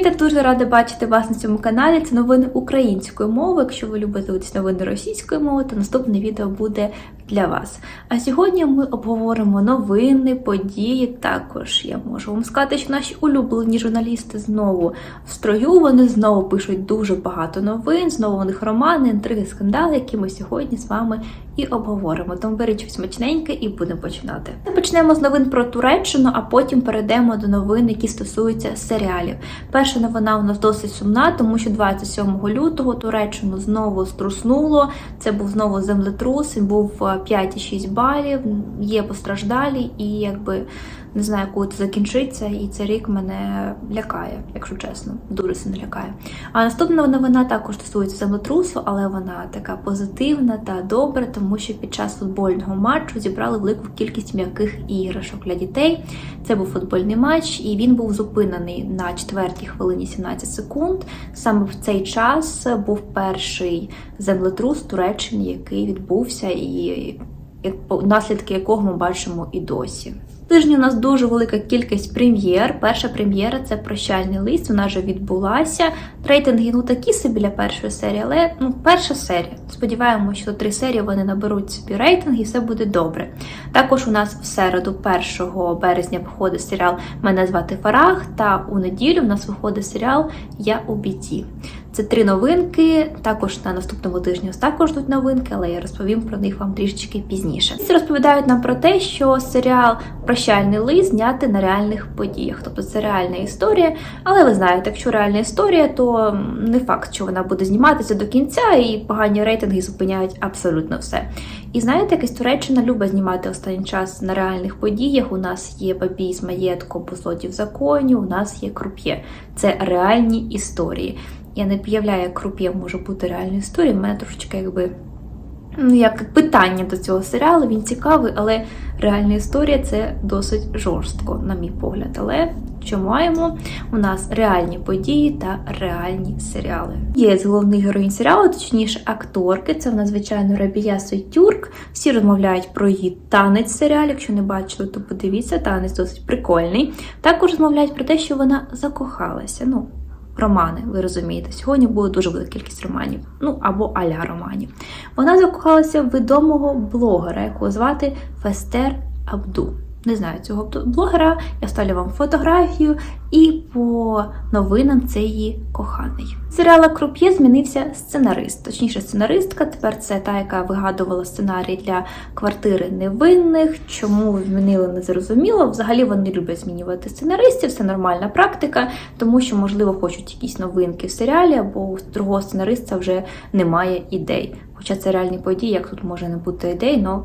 Привіт, дуже рада бачити вас на цьому каналі. Це новини української мови. Якщо ви любите дивитися новини російської мови, то наступне відео буде для вас. А сьогодні ми обговоримо новини, події. Також я можу вам сказати, що наші улюблені журналісти знову в строю. Вони знову пишуть дуже багато новин. Знову у них романи, інтриги, скандали, які ми сьогодні з вами і обговоримо. Тому беріть смачненьке і будемо починати. Ми почнемо з новин про Туреччину, а потім перейдемо до новин, які стосуються серіалів. Перша новина у нас досить сумна, тому що 27 лютого Туреччину знову струснуло. Це був знову землетрус. Він був е, 5,6 балів. Є постраждалі, і якби не знаю, коли це закінчиться, і цей рік мене лякає, якщо чесно, дуже сильно лякає. А наступна новина також стосується землетрусу, але вона така позитивна та добра, тому що під час футбольного матчу зібрали велику кількість м'яких іграшок для дітей. Це був футбольний матч, і він був зупинений на четвертій хвилині 17 секунд. Саме в цей час був перший землетрус в Туреччині, який відбувся, і наслідки якого ми бачимо і досі. Тижні у нас дуже велика кількість прем'єр. Перша прем'єра це прощальний лист. Вона вже відбулася. Рейтинги ну такі собі для першої серії, але ну перша серія. Сподіваємося, що три серії вони наберуть собі рейтинг і все буде добре. Також у нас в середу, 1 березня, виходить серіал Мене звати Фарах. Та у неділю в нас виходить серіал Я у біді. Це три новинки. Також на наступному тижні також ждуть новинки, але я розповім про них вам трішечки пізніше. Ці розповідають нам про те, що серіал Прощальний лист знятий на реальних подіях. Тобто це реальна історія. Але ви знаєте, якщо реальна історія, то не факт, що вона буде зніматися до кінця, і погані рейтинги зупиняють абсолютно все. І знаєте, якась Туреччина любить знімати останній час на реальних подіях. У нас є бабій з маєтком по злоті в законі, у нас є круп'є. Це реальні історії. Я не уявляю, як круп'є може бути реальною історією. У мене трошечки якби ну, як питання до цього серіалу. Він цікавий, але реальна історія це досить жорстко, на мій погляд. Але що маємо? У нас реальні події та реальні серіали. Є з головних героїнь серіалу, точніше, акторки. Це в нас, звичайно, Рабія Сойтюрк. Всі розмовляють про її танець в серіалі. Якщо не бачили, то подивіться, танець досить прикольний. Також розмовляють про те, що вона закохалася. Ну, романи, ви розумієте. Сьогодні буде дуже велика кількість романів, ну або аля романів. Вона закохалася в відомого блогера, якого звати Фестер Абду. Не знаю цього блогера, я ставлю вам фотографію, і по новинам це її коханий. Серіала Круп'є змінився сценарист, точніше, сценаристка. Тепер це та, яка вигадувала сценарій для квартири невинних. Чому змінили, не зрозуміло. Взагалі вони люблять змінювати сценаристів, це нормальна практика, тому що, можливо, хочуть якісь новинки в серіалі, або у другого сценариста вже немає ідей. Хоча це реальні події, як тут може не бути ідей, але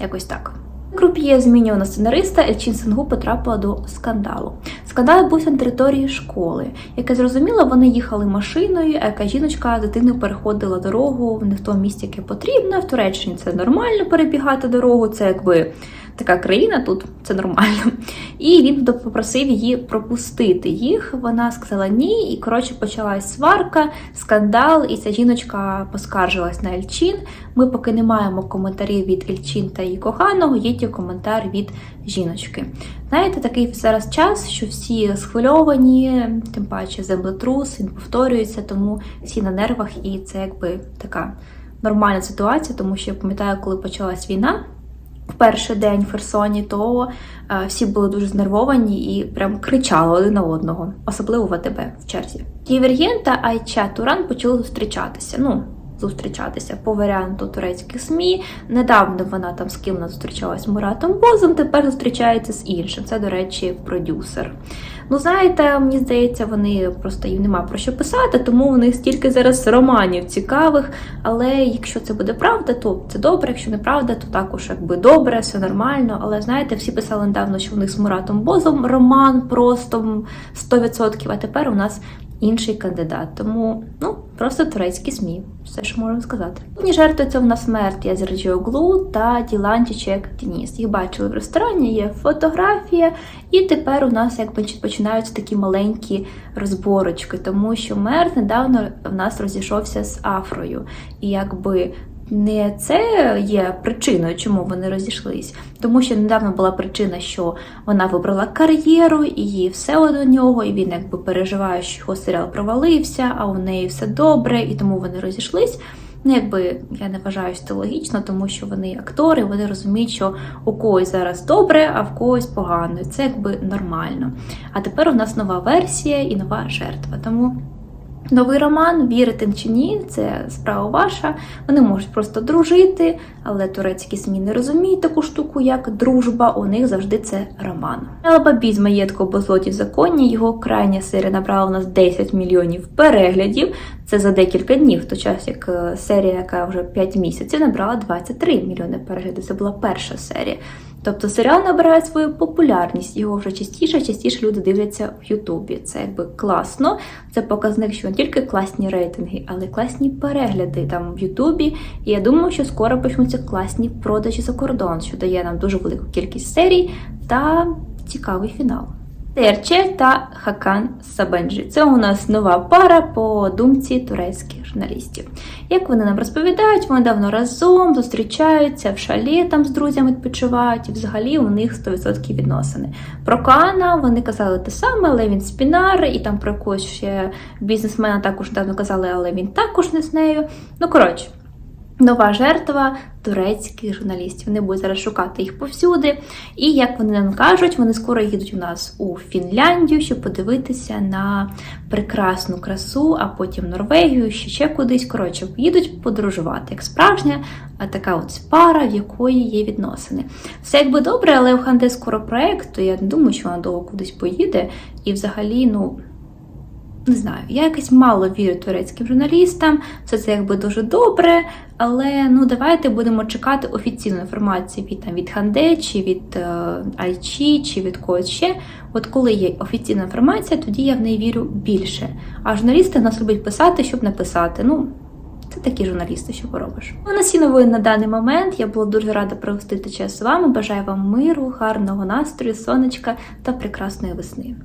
якось так. Круп'є змінювана сценариста Ельчин Сенгу потрапила до скандалу. Скандал був на території школи. Яке зрозуміло, вони їхали машиною, а яка жіночка дитиною переходила дорогу не в тому місці, яке потрібно. В Туреччині це нормально перебігати дорогу, це якби така країна тут, це нормально. І він попросив її пропустити їх. Вона сказала ні, і коротше почалась сварка, скандал, і ця жіночка поскаржилась на Ельчин. Ми поки не маємо коментарів від Ельчин та її коханого, є тільки коментар від жіночки. Знаєте, такий зараз час, що всі схвильовані, тим паче землетрус, він повторюється, тому всі на нервах, і це якби така нормальна ситуація, тому що я пам'ятаю, коли почалась війна. В перший день в Херсоні, то е, всі були дуже знервовані і прям кричали один на одного, особливо в АТБ в черзі. Ківер'єн та Айча Туран почали зустрічатися. Ну, зустрічатися по варіанту турецьких СМІ. Недавно вона там з ким зустрічалась з Муратом Бозом, тепер зустрічається з іншим. Це, до речі, продюсер. Ну, знаєте, мені здається, вони просто їм нема про що писати, тому у них стільки зараз романів цікавих. Але якщо це буде правда, то це добре. Якщо неправда, то також якби добре, все нормально. Але знаєте, всі писали недавно, що у них з Муратом Бозом роман просто 100%, а тепер у нас інший кандидат. Тому ну просто турецькі СМІ, все що можемо сказати. Ні жертви в нас смерть Язерджіоглу та Ділан Чечек Дініс. Їх бачили в ресторані, є фотографія, і тепер у нас як починаються такі маленькі розборочки, тому що мер недавно в нас розійшовся з Афрою, і якби не це є причиною, чому вони розійшлись, тому що недавно була причина, що вона вибрала кар'єру, і їй все до нього, і він якби переживає, що його серіал провалився, а у неї все добре, і тому вони розійшлись. Ну, якби я не вважаю це логічно, тому що вони актори, вони розуміють, що у когось зараз добре, а в когось погано. Це якби нормально. А тепер у нас нова версія і нова жертва. Тому новий роман, вірите чи ні, це справа ваша. Вони можуть просто дружити, але турецькі СМІ не розуміють таку штуку, як дружба. У них завжди це роман. Елбабі з маєтку по злоті законні. Його крайня серія набрала у нас 10 мільйонів переглядів. Це за декілька днів, в той час як е, серія, яка вже 5 місяців, набрала 23 мільйони переглядів. Це була перша серія. Тобто серіал набирає свою популярність, його вже частіше, частіше люди дивляться в Ютубі. Це якби класно. Це показник, що не тільки класні рейтинги, але й класні перегляди там в Ютубі. І я думаю, що скоро почнуться класні продажі за кордон, що дає нам дуже велику кількість серій та цікавий фінал. Терче та Хакан Сабенджі. Це у нас нова пара по думці турецьких журналістів. Як вони нам розповідають, вони давно разом зустрічаються в шалі там з друзями відпочивають, і взагалі у них 100% відносини. Про Каана вони казали те саме, але він спінар, і там про якогось ще бізнесмена також давно казали, але він також не з нею. Ну коротше. Нова жертва турецьких журналістів. Вони будуть зараз шукати їх повсюди. І як вони нам кажуть, вони скоро їдуть у нас у Фінляндію, щоб подивитися на прекрасну красу, а потім Норвегію, ще ще кудись. Коротше, їдуть подорожувати, як справжня а така от пара, в якої є відносини. Все якби добре, але у Ханде скоро проект, то я не думаю, що вона довго кудись поїде. І взагалі, ну не знаю, я якось мало вірю турецьким журналістам, все це якби дуже добре. Але ну давайте будемо чекати офіційну інформацію від там від Ханде, чи від е, Айчі, чи від когось ще. От коли є офіційна інформація, тоді я в неї вірю більше. А журналісти нас люблять писати, щоб написати. Ну. Це такі журналісти, що поробиш. У нас всі новини на даний момент. Я була дуже рада провести час з вами. Бажаю вам миру, гарного настрою, сонечка та прекрасної весни.